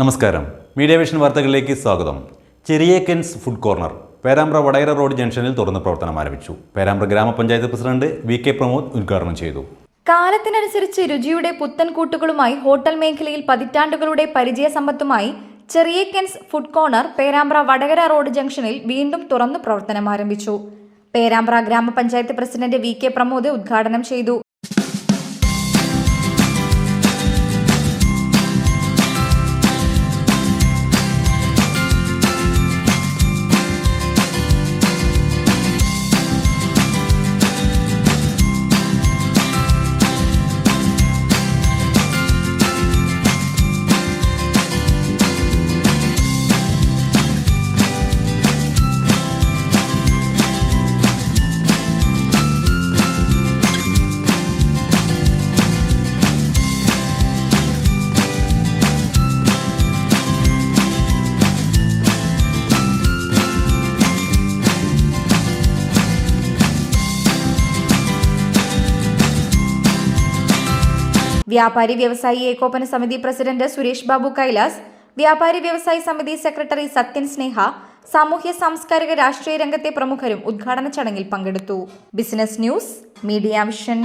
നമസ്കാരം. Media vision വാർത്തകളിലേക്ക് സ്വാഗതം. Cheriyekkans food corner Perambra Vadakara road ജംഗ്ഷനിൽ തുറന്ന് പ്രവർത്തനം ആരംഭിച്ചു. പേരാമ്പ്ര ഗ്രാമപഞ്ചായത്ത് പ്രസിഡന്റ് വി കെ പ്രമോദ് ഉദ്ഘാടനം ചെയ്തു. കാലത്തിനനുസരിച്ച് രുചിയുടെ പുത്തൻ കൂട്ടുകളുമായി ഹോട്ടൽ മേഖലയിൽ പതിറ്റാണ്ടുകളുടെ പരിചയസമ്പത്തുമായി Cheriyekkans food corner Perambra Vadakara road ജംഗ്ഷനിൽ വീണ്ടും തുറന്നു പ്രവർത്തനം ആരംഭിച്ചു. പേരാമ്പ്ര ഗ്രാമപഞ്ചായത്ത് പ്രസിഡന്റ് വി കെ പ്രമോദ് ഉദ്ഘാടനം ചെയ്തു. വ്യാപാരി വ്യവസായി ഏകോപന സമിതി പ്രസിഡന്റ് സുരേഷ് ബാബു കൈലാസ് വ്യാപാരി വ്യവസായി സമിതി സെക്രട്ടറി സത്യൻ സ്നേഹ സാമൂഹ്യ സാംസ്കാരിക രാഷ്ട്രീയ രംഗത്തെ പ്രമുഖരും ഉദ്ഘാടന ചടങ്ങിൽ പങ്കെടുത്തു. Business news media vision.